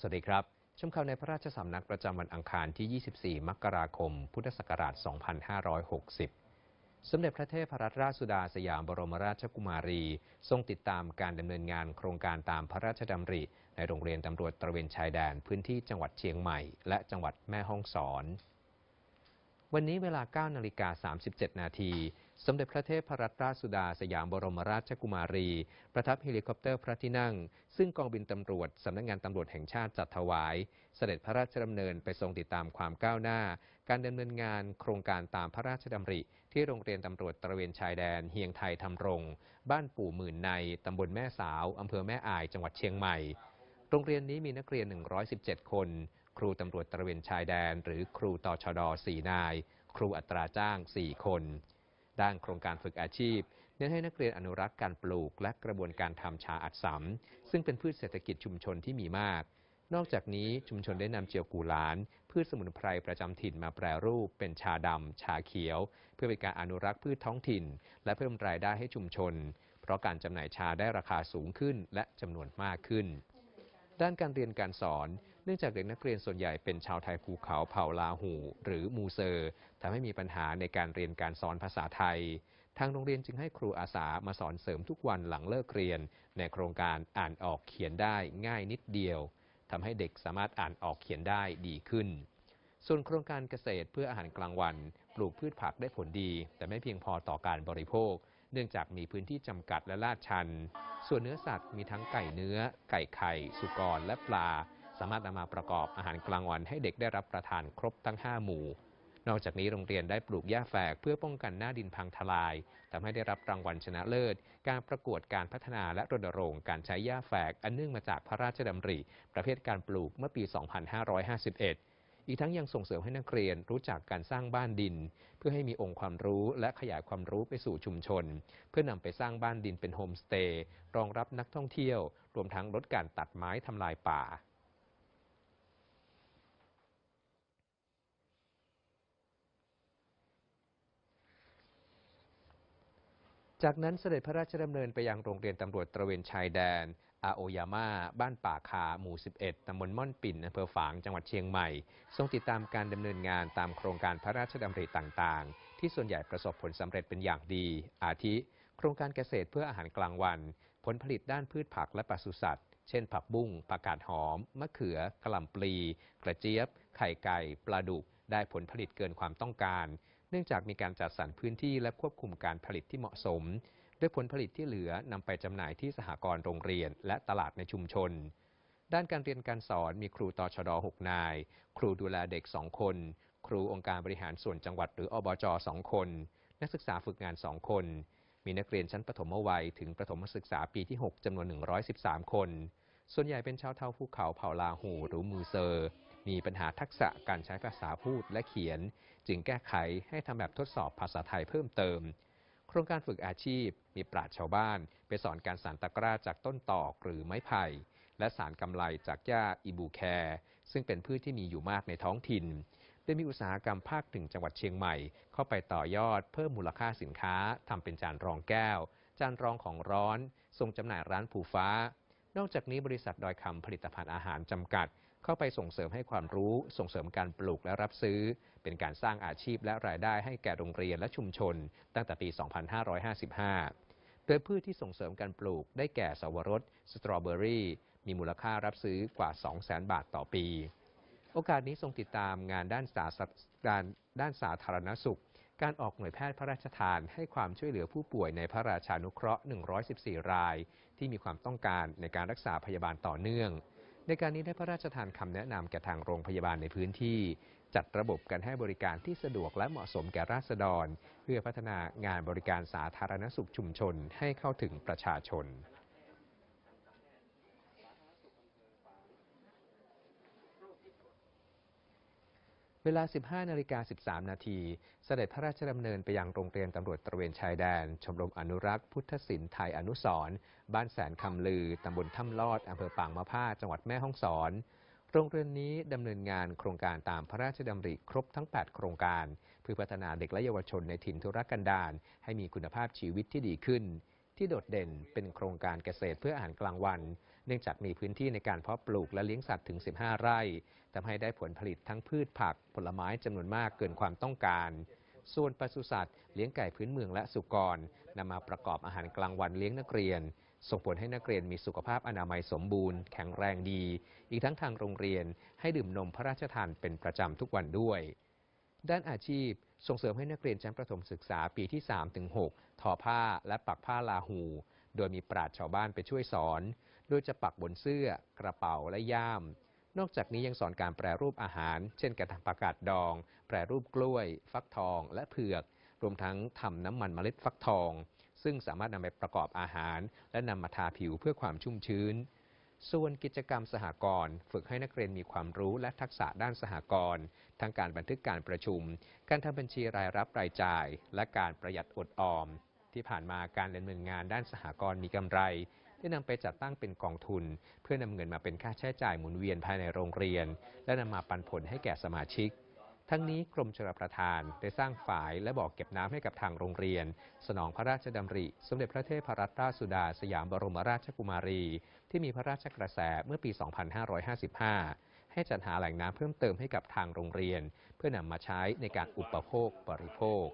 สวัสดีครับ ชมข่าวในพระราชสำนักประจำวันอังคารที่ 24 มกราคม พุทธศักราช 2560 สมเด็จพระเทพรัตนราชสุดาสยามบรมราชกุมารี ทรงติดตามการดำเนินงานโครงการตามพระราชดำริ ในโรงเรียนตำรวจตระเวนชายแดนพื้นที่จังหวัดเชียงใหม่ และจังหวัดแม่ฮ่องสอน วันนี้เวลา 9 นาฬิกา 37 นาที สมเด็จพระเทพรัตนราชสุดาสยามบรมราชกุมารี ประทับเฮลิคอปเตอร์พระที่นั่ง ซึ่งกองบินตำรวจ สำนักงงานตำรวจแห่งชาติจัดถวาย เสด็จพระราชดำเนินไปทรงติดตามความก้าวหน้า การดำเนินงานโครงการตามพระราชดำริ ที่โรงเรียนตำรวจตระเวนชายแดนเฮียงไทยทำรง บ้านปู่หมื่นในตำบลแม่สาวอำเภอแม่อายจังหวัดเชียงใหม่ โรงเรียนนี้มีนักเรียน 117 คน ครูตำรวจตระเวนชายแดน หรือครูตชด 4 นาย ครูอัตราจ้าง 4 คน ด้านโครงการฝึกอาชีพ เน้นให้นักเรียนอนุรักษ์การปลูก และกระบวนการทำชาอัดสำซึ่งเป็นพืชเศรษฐกิจชุมชนที่มีมาก นอกจากนี้ชุมชนได้นำเจียวกูหลาน พืชสมุนไพรประจำถิ่นมาแปรรูป เป็นชาดำชาเขียว เพื่อเป็นการอนุรักษ์พืชท้องถิ่น และเพิ่มรายได้ให้ชุมชน เพราะการจำหน่ายชาได้ราคาสูงขึ้น และจำนวนมากขึ้นด้านการเรียนการสอน นื่องจากเด็กนักเรียนส่วนใหญ่เป็นชาวไทยภูเขาเผ่าลาหู หรือมูเซอร์ทำให้มีปัญหาในการเรียนการสอนภาษาไทย ทางโรงเรียนจึงให้ครูอาสามาสอนเสริมทุกวันหลังเลิกเรียน ในโครงการอ่านออกเขียนได้ง่ายนิดเดียวทำให้เด็กสามารถอ่านออกเขียนได้ดีขึ้นส่วนโครงการเกษตรเพื่ออาหารกลางวัน ปลูกพืชผักได้ผลดี แต่ไม่เพียงพอต่อการบริโภค เนื่องจากมีพื้นที่จำกัดและลาดชัน ส่วนเนื้อสัตว์มีทั้งไก่เนื้อ ไก่ไข่ สุกรและปลา สามารถนำมาประกอบอาหารกลางวันให้เด็กได้รับประทานครบทั้ง 5 หมู่ นอกจากนี้โรงเรียนได้ปลูกหญ้าแฝกเพื่อป้องกันหน้าดินพังทลายทำให้ได้รับรางวัลชนะเลิศ การประกวดการพัฒนาและรณรงค์การใช้หญ้าแฝกอันเนื่องมาจากพระราชดำริ ประเภทการปลูกเมื่อปี 2551อีกทั้งยังส่งเสริมให้นักเรียนรู้จักการสร้างบ้านดิน เพื่อให้มีองค์ความรู้และขยายความรู้ไปสู่ชุมชน เพื่อนำไปสร้างบ้านดินเป็นโฮมสเตย์รองรับนักท่องเที่ยว รวมทั้งลดการตัดไม้ทำลายป่า จากนั้นเสด็จพระราชดำเนินไปยังโรงเรียนตำรวจตระเวนชายแดน อาโอยาม่า บ้านป่าคา หมู่ 11 ตำบลม่อนปิ่นอำเภอฝาง จังหวัดเชียงใหม่ ทรงติดตามการดำเนินงานตามโครงการพระราชดำริต่างๆ ที่ส่วนใหญ่ประสบผลสำเร็จเป็นอย่างดี อาทิ โครงการเกษตรเพื่ออาหารกลางวัน ผลผลิตด้านพืชผักและปศุสัตว์ เช่น ผักบุ้ง ผักกาดหอม มะเขือกระหล่ำปลี กระเจี๊ยบ ไข่ไก่ ปลาดุก ได้ผลผลิตเกินความต้องการ เนื่องจากมีการจัดสรรพื้นที่และควบคุมการผลิตที่เหมาะสม ด้วยผลผลิตที่เหลือนำไปจำหน่ายที่สหกรณ์โรงเรียน และตลาดในชุมชน ด้านการเรียนการสอนมีครูตชด 6 นาย ครูดูแลเด็ก 2 คน ครูองค์การบริหารส่วนจังหวัดหรืออบจ 2 คน นักศึกษาฝึกงาน 2 คน มีนักเรียนชั้นประถมวัยถึงประถมศึกษาปีที่ 6จำนวน 113 คน ส่วนใหญ่เป็นชาวเทาภูเขาเผ่าลาหูหรือมูเซอร์ มีปัญหาทักษะการใช้ภาษาพูดและเขียน จึงแก้ไขให้ทำแบบทดสอบภาษาไทยเพิ่มเติม โครงการฝึกอาชีพ มีปราชชาวบ้าน ไปสอนการสานตะกร้าจากต้นตอกหรือไม้ไผ่ และสารกำไลจากหญ้าอิบูแคร์ซึ่งเป็นพืชที่มีอยู่มากในท้องถิ่นโดยมีอุตสาหกรรมภาคถึงจังหวัดเชียงใหม่ เข้าไปต่อยอดเพิ่มมูลค่าสินค้าทำเป็นจานรองแก้ว จานรองของร้อนส่งจำหน่ายร้านผูฟ้า นอกจากนี้บริษัทดอยคำผลิตภัณฑ์อาหารจำกัด เข้าไปส่งเสริมให้ความรู้ ส่งเสริมการปลูกและรับซื้อ เป็นการสร้างอาชีพและรายได้ให้แก่โรงเรียนและชุมชน ตั้งแต่ปี 2555 โดยพืชที่ส่งเสริมการปลูกได้แก่สวรสสตรอเบอรี่ มีมูลค่ารับซื้อกว่า 200,000 บาทต่อปี โอกาสนี้ทรงติดตามงานด้านสาธารการด้านสาธารณสุข การออกหน่วยแพทย์พระราชทานให้ความช่วยเหลือผู้ป่วยในพระราชานุเคราะห์ 114 ราย ที่มีความต้องการในการรักษาพยาบาลต่อเนื่อง ในการนี้ได้พระราชทานคำแนะนำแก่ทางโรงพยาบาลในพื้นที่ จัดระบบการให้บริการที่สะดวกและเหมาะสมแก่ราษฎร เพื่อพัฒนางานบริการสาธารณสุขชุมชนให้เข้าถึงประชาชน เวลา 15 นาฬิกา 13 นาที เสด็จพระราชดำเนินไปยังโรงเรียนตำรวจตระเวนชายแดน ชมรมอนุรักษ์ พุทธศิลป์ไทยอนุสร์บ้านแสนคำลือ ตำบลถ้ำลอด อำเภอปางมะผ้า จังหวัดแม่ฮ่องสอน โรงเรียนนี้ดำเนินงานโครงการตามพระราชดำริครบทั้ง 8 โครงการ เพื่อพัฒนาเด็กและเยาวชนในถิ่นทุรกันดารให้มีคุณภาพชีวิตที่ดีขึ้น ที่โดดเด่นเป็นโครงการเกษตรเพื่ออาหารกลางวัน เนื่องจากมีพื้นที่ในการเพาะปลูกและเลี้ยงสัตว์ถึง 15 ไร่ทำให้ได้ผลผลิตทั้งพืชผักผลไม้จำนวนมากเกินความต้องการส่วนปศุสัตว์เลี้ยงไก่พื้นเมืองและสุกรนำมาประกอบอาหารกลางวันเลี้ยงนักเรียน ส่งผลให้นักเรียนมีสุขภาพอนามัยสมบูรณ์ แข็งแรงดี อีกทั้งทางโรงเรียนให้ดื่มนมพระราชทานเป็นประจำทุกวันด้วย ด้านอาชีพส่งเสริมให้นักเรียนชั้นประถมศึกษาปีที่3-6ทอผ้าและปักผ้าลาหู โดยมีปราชญ์ชาวบ้านไปช่วยสอน โดยจะปักบนเสื้อ กระเป๋าและย่าม นอกจากนี้ยังสอนการแปรรูปอาหาร เช่นการทำผักกาดดอง แปรรูปกล้วย ฟักทอง และเผือก รวมทั้งทำน้ำมันเมล็ดฟักทอง ซึ่งสามารถนำไปประกอบอาหาร และนำมาทาผิวเพื่อความชุ่มชื้น ส่วนกิจกรรมสหกรณ์ฝึกให้นักเรียนมีความรู้และทักษะด้านสหกรณ์ทั้งการบันทึกการประชุม การทำบัญชีรายรับรายจ่าย และการประหยัดอดออม ที่ผ่านมาการดำเนินงานด้านสหกรณ์มีกำไร ได้นำไปจัดตั้งเป็นกองทุน เพื่อนำเงินมาเป็นค่าใช้จ่ายหมุนเวียนภายในโรงเรียน และนำมาปันผลให้แก่สมาชิก ทั้งนี้กรมชลประทานได้สร้างฝายและบ่อเก็บน้ำให้กับทางโรงเรียน สนองพระราชดำริ สมเด็จพระเทพรัตนราชสุดาสยามบรมราชกุมารี ที่มีพระราชกระแสเมื่อปี 2555 ให้จัดหาแหล่งน้ำเพิ่มเติมให้กับทางโรงเรียน เพื่อนำมาใช้ในการอุปโภคบริโภค